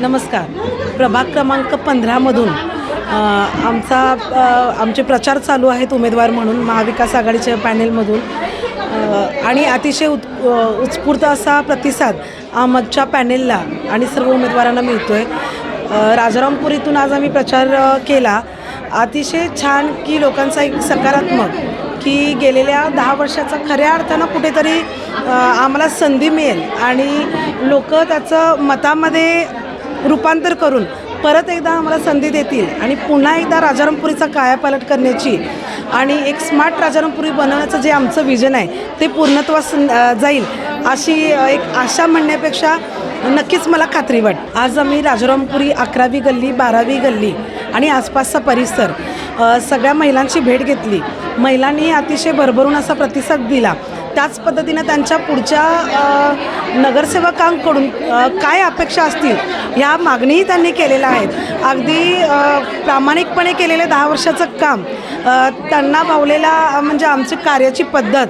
नमस्कार. प्रभाग क्रमांक पंधरामधून आमचा आमचे प्रचार चालू आहेत उमेदवार म्हणून महाविकास आघाडीच्या पॅनेलमधून. आणि अतिशय उत् उत्स्फूर्त असा प्रतिसाद आमच्या पॅनेलला आणि सर्व उमेदवारांना मिळतो आहे राजारामपुरीतून आज आम्ही प्रचार केला. अतिशय छान की लोकांचा एक सकारात्मक की गेलेल्या दहा वर्षाचा खऱ्या अर्थानं कुठेतरी आम्हाला संधी मिळेल आणि लोक त्याचं मतामध्ये रूपांतर करून परत एकदा आम्हाला संधी देतील आणि पुन्हा एकदा राजारामपुरीचा कायापालट करण्याची आणि एक स्मार्ट राजारामपुरी बनवण्याचं जे आमचं विजन आहे ते पूर्णत्वास जाईल अशी एक आशा म्हणण्यापेक्षा नक्कीच मला खात्री वाट. आज आम्ही राजारामपुरी अकरावी गल्ली बारावी गल्ली आणि आसपासचा परिसर सगळ्या महिलांची भेट घेतली. महिलांनी अतिशय भरभरून असा प्रतिसाद दिला. त्याच पद्धतीनं त्यांच्या पुढच्या नगरसेवकांकडून काय अपेक्षा असतील ह्या मागणीही त्यांनी केलेल्या आहेत. अगदी प्रामाणिकपणे केलेले दहा वर्षाचं काम त्यांना भावलेला म्हणजे आमची कार्याची पद्धत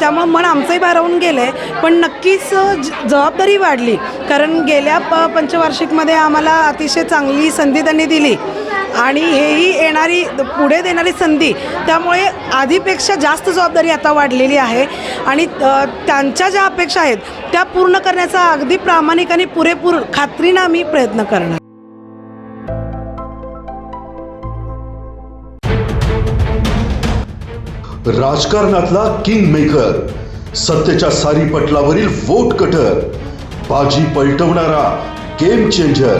त्यामुळं मन आमचंही भारावून गेलं आहे पण नक्कीच ज- जबाबदारी वाढली. कारण गेल्या प पंचवार्षिकमध्ये आम्हाला अतिशय चांगली संधी त्यांनी दिली. आणि हेही येणारी पुढे देणारी संधी त्यामुळे आधीपेक्षा जास्त जबाबदारी आता वाढलेली आहे. आणि त्यांच्या ज्या अपेक्षा आहेत त्या पूर्ण करण्याचा अगदी प्रामाणिक आणि पुरेपूर खात्रीनं आम्ही प्रयत्न करणार. राजकारणातला किंग मेकर सत्तेच्या सारी पटलावरील वोट कटर बाजी पलटवणारा गेम चेंजर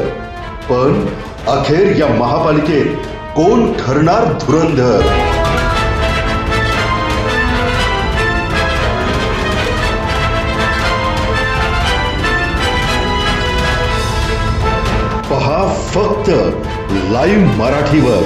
पण अखेर या महापालिकेत कोण ठरणार धुरंधर? पहा फक्त लाईव्ह मराठीवर.